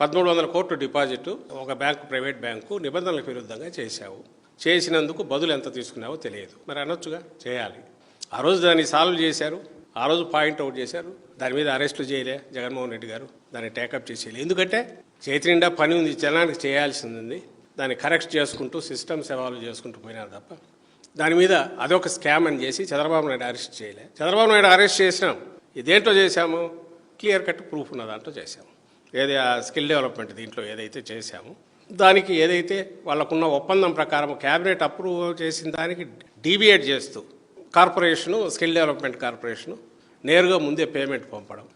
పదమూడు వందల కోట్లు డిపాజిట్ ఒక బ్యాంకు ప్రైవేట్ బ్యాంకు నిబంధనలకు విరుద్ధంగా చేశావు. చేసినందుకు బదులు ఎంత తీసుకున్నావో తెలియదు. మరి అనొచ్చుగా? చేయాలి. ఆ రోజు దాన్ని సాల్వ్ చేశారు. ఆ రోజు పాయింట్ అవుట్ చేశారు. దాని మీద అరెస్టులు చేయలే జగన్మోహన్ రెడ్డి గారు. దాన్ని టేకప్ చేసేయాలి. ఎందుకంటే చేతి నిండా పని ఉంది జనానికి చేయాల్సింది ఉంది. దాన్ని కరెక్ట్ చేసుకుంటూ సిస్టమ్స్ ఎవాల్వ్ చేసుకుంటూ పోయినారు తప్ప దాని మీద అదొక స్కామ్ అని చేసి చంద్రబాబు నాయుడు అరెస్ట్ చేయలే. చంద్రబాబు నాయుడు అరెస్ట్ చేసినాం. ఇదేంటో చేశాము? క్లియర్ కట్ ప్రూఫ్ ఉన్న దాంట్లో చేశాము. ఏది ఆ స్కిల్ డెవలప్మెంట్ దీంట్లో ఏదైతే చేశామో దానికి ఏదైతే వాళ్ళకున్న ఒప్పందం ప్రకారం క్యాబినెట్ అప్రూవ్ చేసిన దానికి డీబియేట్ చేస్తూ కార్పొరేషను స్కిల్ డెవలప్మెంట్ కార్పొరేషను నేరుగా ముందే పేమెంట్ పంపడం.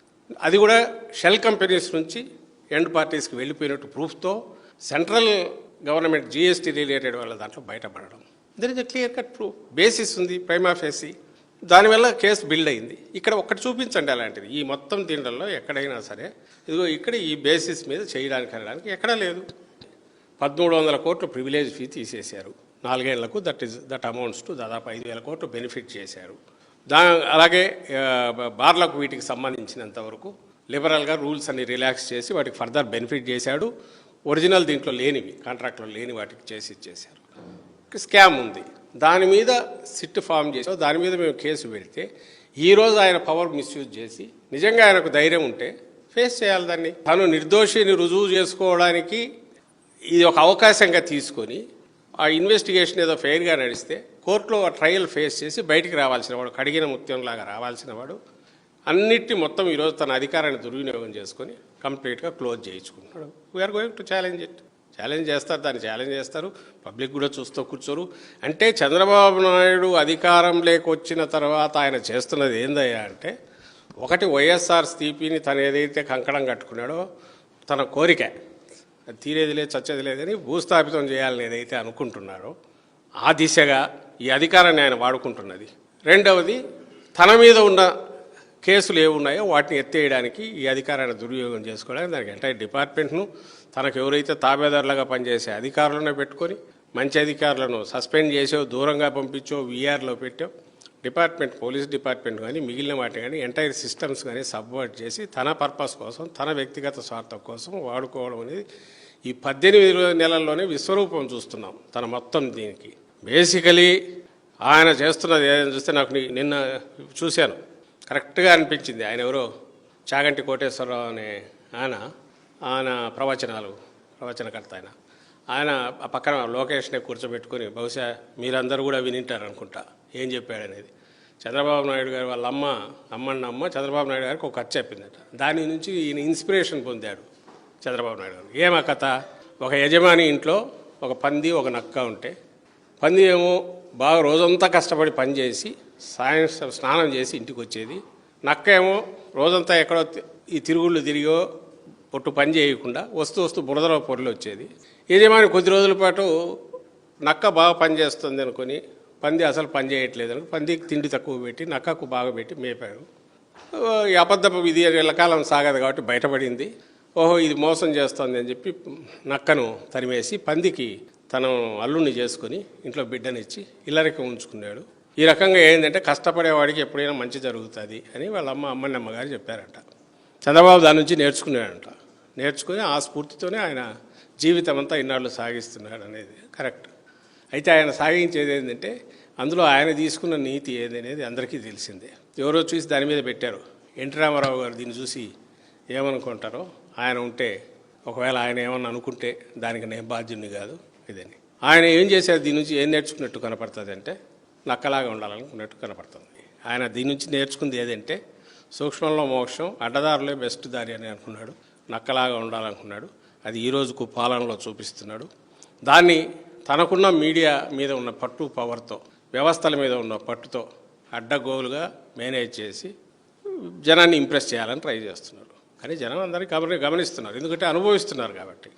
అది కూడా షెల్ కంపెనీస్ నుంచి ఎండ్ పార్టీస్కి వెళ్ళిపోయినట్టు ప్రూఫ్తో సెంట్రల్ గవర్నమెంట్ జిఎస్టీ రిలేటెడ్ వాళ్ళ దాంట్లో బయటపడడం. There is a clear cut proof basis ఉంది ప్రైమాఫేసీ దానివల్ల కేసు బిల్డ్ అయింది. ఇక్కడ ఒక్కటి చూపించండి అలాంటిది. ఈ మొత్తం దీంట్లో ఎక్కడైనా సరే ఇదిగో ఇక్కడ ఈ బేసిస్ మీద చేయడానికి అనడానికి ఎక్కడా లేదు. పదమూడు వందల కోట్లు ప్రివిలేజ్ ఫీ తీసేశారు. నాలుగేళ్ళకు that is that amounts to దాదాపు ఐదు వేల కోట్లు బెనిఫిట్ చేశారు. దా అలాగే బార్లకు వీటికి సంబంధించినంత వరకు లిబరల్గా రూల్స్ అన్ని రిలాక్స్ చేసి వాటికి ఫర్దర్ బెనిఫిట్ చేశాడు. ఒరిజినల్ దీంట్లో లేనివి కాంట్రాక్ట్లో లేని వాటికి చేసి ఇచ్చేశారు. స్కామ్ ఉంది. దాని మీద సిట్ ఫామ్ చేసాం దాని మీద మేము కేసు పెడితే ఈరోజు ఆయన పవర్ మిస్యూజ్ చేసి నిజంగా ఆయనకు ధైర్యం ఉంటే ఫేస్ చేయాలి దాన్ని. తను నిర్దోషిని రుజువు చేసుకోవడానికి ఇది ఒక అవకాశంగా తీసుకొని ఆ ఇన్వెస్టిగేషన్ ఏదో ఫెయిర్గా నడిస్తే కోర్టులో ఆ ట్రయల్ ఫేస్ చేసి బయటికి రావాల్సిన వాడు కడిగిన ముత్యంలాగా రావాల్సిన వాడు అన్నిటి మొత్తం ఈరోజు తన అధికారాన్ని దుర్వినియోగం చేసుకొని కంప్లీట్గా close చేయించుకుంటున్నాడు. We're going to challenge it challenge చేస్తారు దాన్ని ఛాలెంజ్ చేస్తారు. పబ్లిక్ కూడా చూస్తూ కూర్చోరు. అంటే చంద్రబాబు నాయుడు అధికారం లేకొచ్చిన తర్వాత ఆయన చేస్తున్నది ఏందయ్యా అంటే ఒకటి వైఎస్ఆర్ స్థితిని తను ఏదైతే కంకణం కట్టుకున్నాడో తన కోరిక. అది తీరేది లేదు చచ్చేది లేదని భూస్థాపితం చేయాలని ఏదైతే అనుకుంటున్నారో ఆ దిశగా ఈ అధికారాన్ని ఆయన వాడుకుంటున్నది. రెండవది తన మీద ఉన్న కేసులు ఏమున్నాయో ఉన్నాయో వాటిని ఎత్తేయడానికి ఈ అధికారాన్ని దుర్యోగం చేసుకోవడానికి దానికి ఎంటైర్ డిపార్ట్మెంట్ను తనకు ఎవరైతే తాబేదారులుగా పనిచేసే అధికారులను పెట్టుకొని మంచి అధికారులను సస్పెండ్ చేసో దూరంగా పంపించో వీఆర్లో పెట్టో డిపార్ట్మెంట్ పోలీస్ డిపార్ట్మెంట్ కానీ మిగిలిన వాటిని కానీ ఎంటైర్ సిస్టమ్స్ కానీ సబ్వర్ట్ చేసి తన పర్పస్ కోసం తన వ్యక్తిగత స్వార్థం కోసం వాడుకోవడం అనేది ఈ పద్దెనిమిది నెలల్లోనే విశ్వరూపం చూస్తున్నాం తన మొత్తం దీనికి. బేసికలీ ఆయన చేస్తున్నది ఏదైనా చూస్తే నాకు నిన్న చూశాను. కరెక్ట్గా అనిపించింది. ఆయన ఎవరో? చాగంటి కోటేశ్వరరావు అనే ఆయన ఆయన ప్రవచనాలు ప్రవచనకర్త ఆయన. ఆయన ఆ పక్కన లోకేష్ని కూర్చోబెట్టుకుని బహుశా మీరందరూ కూడా వినింటారు అనుకుంటా ఏం చెప్పాడనేది. చంద్రబాబు నాయుడు గారు వాళ్ళ అమ్మ అమ్మన్న అమ్మ చంద్రబాబు నాయుడు గారికి ఒక కథ చెప్పిందట. దాని నుంచి ఈయన ఇన్స్పిరేషన్ పొందాడు చంద్రబాబు నాయుడు గారు. ఏమా కథ? ఒక యజమాని ఇంట్లో ఒక పంది ఒక నక్క ఉంటే పంది ఏమో బాగా రోజంతా కష్టపడి పనిచేసి సాయం సాయంత్రం స్నానం చేసి ఇంటికి వచ్చేది నక్క ఏమో రోజంతా ఎక్కడో ఈ తిరుగుళ్ళు తిరిగో పొట్టు పని చేయకుండా వస్తూ వస్తూ బురదలో పొరలు వచ్చేది. యజమాని కొద్ది రోజుల పాటు నక్క బాగా పనిచేస్తుంది అనుకుని పంది అసలు పని చేయట్లేదు అనుకుని పందికి తిండి తక్కువ పెట్టి నక్కకు బాగా పెట్టి మేపారు. ఈ అబద్ధపు ఇది ఎల్లకాలం సాగదు కాబట్టి బయటపడింది. ఓహో ఇది మోసం చేస్తోంది అని చెప్పి నక్కను తరిమేసి పందికి తను అల్లుణ్ణి చేసుకుని ఇంట్లో బిడ్డనిచ్చి ఇల్లరికి ఉంచుకున్నాడు. ఈ రకంగా ఏంటంటే కష్టపడేవాడికి ఎప్పుడైనా మంచి జరుగుతుంది అని వాళ్ళ అమ్మ అమ్మని అమ్మగారు చెప్పారంట. చంద్రబాబు దాని నుంచి నేర్చుకున్నాడంట. నేర్చుకుని ఆ స్ఫూర్తితోనే ఆయన జీవితం అంతా ఇన్నాళ్ళు సాగిస్తున్నాడు అనేది కరెక్ట్. అయితే ఆయన సాగించేది ఏంటంటే అందులో ఆయన తీసుకున్న నీతి ఏది అనేది అందరికీ తెలిసిందే. ఎవరో చూసి దాని మీద పెట్టారు. ఎన్టీ రామారావు గారు దీన్ని చూసి ఏమనుకుంటారో ఆయన ఉంటే ఒకవేళ ఆయన ఏమన్నా అనుకుంటే దానికి నేను బాధ్యుని కాదు. ఇదని. ఆయన ఏం చేశారు? దీని నుంచి ఏం నేర్చుకున్నట్టు కనపడుతుంది అంటే నక్కలాగా ఉండాలనుకున్నట్టు కనపడుతుంది. ఆయన దీని నుంచి నేర్చుకుంది ఏదంటే సూక్ష్మంలో మోక్షం అడ్డదారులే బెస్ట్ దారి అని అనుకున్నాడు నక్కలాగా ఉండాలనుకున్నాడు అది ఈ రోజుకు పాలనలో చూపిస్తున్నాడు. దాన్ని తనకున్న మీడియా మీద ఉన్న పట్టు పవర్తో వ్యవస్థల మీద ఉన్న పట్టుతో అడ్డగోలుగా మేనేజ్ చేసి జనాన్ని ఇంప్రెస్ చేయాలని ట్రై చేస్తున్నాడు. కానీ జనం అందరికీ గమని గమనిస్తున్నారు. ఎందుకంటే అనుభవిస్తున్నారు కాబట్టి.